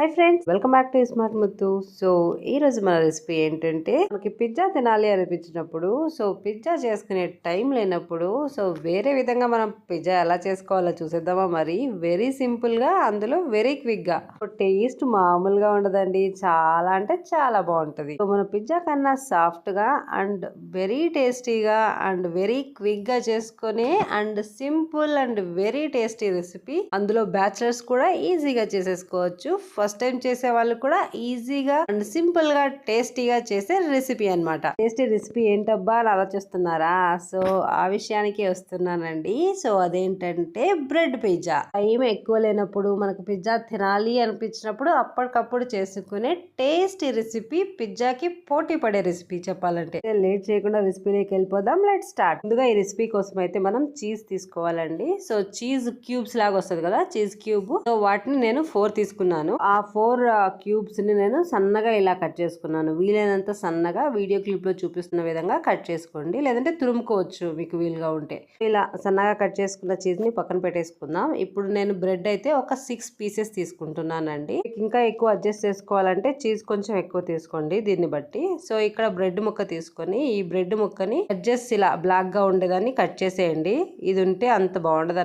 Hi friends welcome back to smart Muthu so ఈ రోజు మన రెసిపీ ఏంటంటే మనకి పిజ్జా తినాలి అనిపించినప్పుడు సో పిజ్జా చేసుకునే టైం లేనప్పుడు సో వేరే విధంగా మనం పిజ్జా ఎలా చేసుకోవాలో చూసేద్దామా మరి? వెరీ సింపుల్గా అందులో వెరీ క్విక్గా. టేస్ట్ మామూలుగా ఉండదండి. చాలా అంటే చాలా బాగుంటది. సో మన పిజ్జా కన్నా సాఫ్ట్గా అండ్ వెరీ టేస్టీగా అండ్ వెరీ క్విక్గా చేసుకునే and simple and very tasty recipe అందులో బ్యాచిలర్స్ కూడా ఈజీగా చేసేసుకోవచ్చు. ఫస్ట్ ఫస్ట్ టైం చేసే వాళ్ళు కూడా ఈజీగా అండ్ సింపుల్గా టేస్టీగా చేసే రెసిపీ అన్నమాట. టేస్టీ రెసిపీ ఏంటబ్బా? అని ఆలోచిస్తున్నారా? సో ఆ విషయానికి వస్తున్నానండి. సో అదేంటంటే బ్రెడ్ పిజ్జా. టైం ఎక్కువ లేనప్పుడు మనకు పిజ్జా తినాలి అనిపించినప్పుడు అప్పటికప్పుడు చేసుకునే టేస్టీ రెసిపీ పిజ్జాకి పోటీ పడే రెసిపీ చెప్పాలంటే. లేట్ చేయకుండా రెసిపీలోకి వెళ్ళిపోదాం. Let start. ముందుగా ఈ రెసిపీ కోసం అయితే మనం చీజ్ తీసుకోవాలండి. సో చీజ్ క్యూబ్స్ లాగా వస్తుంది కదా? Cheese cube. సో వాటిని నేను ఫోర్ తీసుకున్నాను. ఆ ఫోర్ క్యూబ్స్ని నేను సన్నగా ఇలా కట్ చేసుకున్నాను. వీలైనంత సన్నగా వీడియో క్లిప్లో చూపిస్తున్న విధంగా కట్ చేసుకోండి. లేదంటే తురుముకోవచ్చు మీకు వీలుగా ఉంటే. ఇలా సన్నగా కట్ చేసుకున్న చీజ్ని పక్కన పెట్టేసుకుందాం. ఇప్పుడు నేను బ్రెడ్ అయితే ఒక సిక్స్ పీసెస్ తీసుకుంటున్నానండి. ఇంకా ఎక్కువ అడ్జస్ట్ చేసుకోవాలంటే చీజ్ కొంచెం ఎక్కువ తీసుకోండి దీన్ని బట్టి. సో ఇక్కడ బ్రెడ్ ముక్క తీసుకొని ఈ బ్రెడ్ ముక్కని అడ్జస్ట్ ఇలా బ్లాక్గా ఉండేదాన్ని కట్ చేసేయండి. ఇది ఉంటే అంత బాగుండదు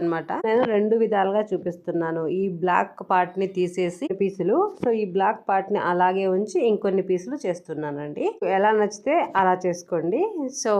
నేను రెండు విధాలుగా చూపిస్తున్నాను. ఈ బ్లాక్ పార్ట్ని తీసేసి పీసులు. సో ఈ బ్లాక్ పార్ట్ని అలాగే ఉంచి ఇంకొన్ని పీసులు చేస్తున్నానండి. ఎలా నచ్చితే అలా చేసుకోండి. సో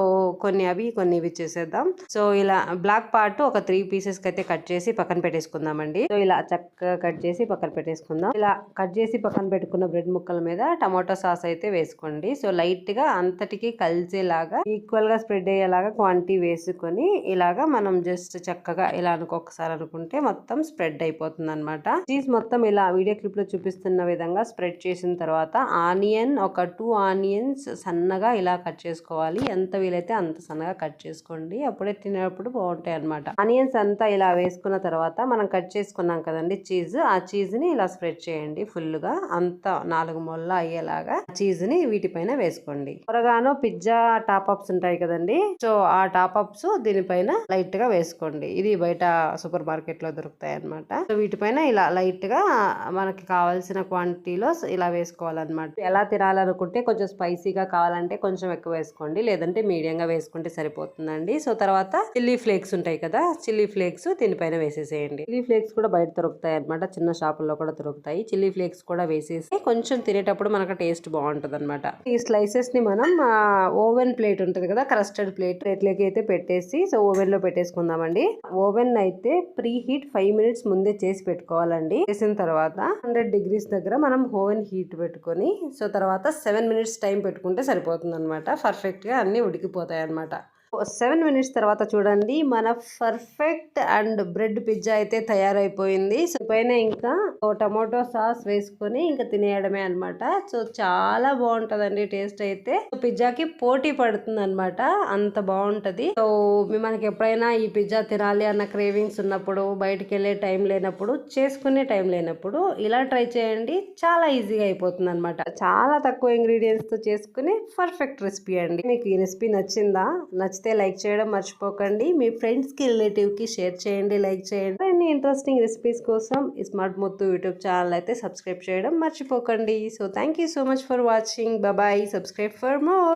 కొన్ని అవి కొన్ని ఇవి చేసేద్దాం. సో ఇలా బ్లాక్ పార్ట్ ఒక త్రీ పీసెస్ అయితే కట్ చేసి పక్కన పెట్టేసుకుందామండి. సో ఇలా చక్కగా కట్ చేసి పక్కన పెట్టేసుకుందాం. ఇలా కట్ చేసి పక్కన పెట్టుకున్న బ్రెడ్ ముక్కల మీద టమాటో సాస్ అయితే వేసుకోండి. సో లైట్గా అంతటికి కలిసేలాగా ఈక్వల్గా స్ప్రెడ్ అయ్యేలాగా క్వాంటిటీ వేసుకొని ఇలాగా మనం జస్ట్ చక్కగా ఇలా అనుకోకసారి అనుకుంటే మొత్తం స్ప్రెడ్ అయిపోతుంది అనమాట చీజ్ మొత్తం ఇలా వీడియో క్లిప్లో చూపిస్తున్న విధంగా స్ప్రెడ్ చేసిన తర్వాత ఆనియన్ ఒక టూ ఆనియన్స్ సన్నగా ఇలా కట్ చేసుకోవాలి. ఎంత వీలైతే అంత సన్నగా కట్ చేసుకోండి. అప్పుడే తినేటప్పుడు బాగుంటాయి అనమాట ఆనియన్స్ అంతా ఇలా వేసుకున్న తర్వాత మనం కట్ చేసుకున్నాం కదండి చీజ్ ఆ చీజ్ని ఇలా స్ప్రెడ్ చేయండి ఫుల్గా అంతా నాలుగు మొల్ల అయ్యేలాగా చీజ్ని వీటిపైన వేసుకోండి. త్వరగాను పిజ్జా టాప్ అప్స్ ఉంటాయి కదండి. సో ఆ టాప్ అప్స్ దీనిపైన లైట్గా వేసుకోండి. ఇది బయట సూపర్ మార్కెట్లో దొరుకుతాయి అనమాట సో వీటిపైన ఇలా లైట్గా మనకి కావాల్సిన క్వాంటిటీలో ఇలా వేసుకోవాలన్నమాట. ఎలా తినాలనుకుంటే కొంచెం స్పైసీగా కావాలంటే కొంచెం ఎక్కువ వేసుకోండి. లేదంటే మీడియం గా వేసుకుంటే సరిపోతుందండి. సో తర్వాత చిల్లీ ఫ్లేక్స్ ఉంటాయి కదా చిల్లీ ఫ్లేక్స్ దీనిపైన వేసేసేయండి. చిల్లీ ఫ్లేక్స్ కూడా బయట దొరుకుతాయి అనమాట చిన్న షాపుల్లో కూడా దొరుకుతాయి. చిల్లీ ఫ్లేక్స్ కూడా వేసేసి కొంచెం తినేటప్పుడు మనకు టేస్ట్ బాగుంటుంది అనమాట ఈ స్లైసెస్ని మనం ఓవెన్ ప్లేట్ ఉంటుంది కదా క్రస్టర్డ్ ప్లేట్ ప్లేట్లోకి అయితే పెట్టేసి సో ఓవెన్లో పెట్టేసుకుందామండి. ఓవెన్ అయితే ప్రీ హీట్ ఫైవ్ మినిట్స్ ముందే చేసి పెట్టుకోవాలండి. చేసిన తర్వాత హండ్రెడ్ డిగ్రీస్ దగ్గర మనం ఓవెన్ హీట్ పెట్టుకొని సో తర్వాత సెవెన్ మినిట్స్ టైం పెట్టుకుంటే సరిపోతుంది అనమాట పర్ఫెక్ట్గా అన్నీ ఉడికిపోతాయి అనమాట సెవెన్ మినిట్స్ తర్వాత చూడండి. మన పర్ఫెక్ట్ అండ్ బ్రెడ్ పిజ్జా అయితే తయారైపోయింది. సో పైన ఇంకా టమాటో సాస్ వేసుకొని ఇంకా తినేయడమే అనమాట సో చాలా బాగుంటదండి టేస్ట్ అయితే. పిజ్జాకి పోటీ పడుతుంది అనమాట అంత బాగుంటది. సో మనకి ఎప్పుడైనా ఈ పిజ్జా తినాలి అన్న క్రేవింగ్స్ ఉన్నప్పుడు బయటికి వెళ్ళే టైం లేనప్పుడు చేసుకునే టైం లేనప్పుడు ఇలా ట్రై చేయండి. చాలా ఈజీగా అయిపోతుంది అనమాట చాలా తక్కువ ఇంగ్రీడియంట్స్తో చేసుకుని పర్ఫెక్ట్ రెసిపీ అండి. మీకు ఈ రెసిపీ నచ్చిందా? నచ్చితే లైక్ చేయడం మర్చిపోకండి. మీ ఫ్రెండ్స్కి షేర్ చేయండి లైక్ చేయండి. అన్ని ఇంట్రెస్టింగ్ రెసిపీస్ కోసం స్మార్ట్ ముత్తు యూట్యూబ్ ఛానల్ అయితే సబ్స్క్రైబ్ చేయడం మర్చిపోకండి. So thank you so much for watching. Bye bye subscribe for more.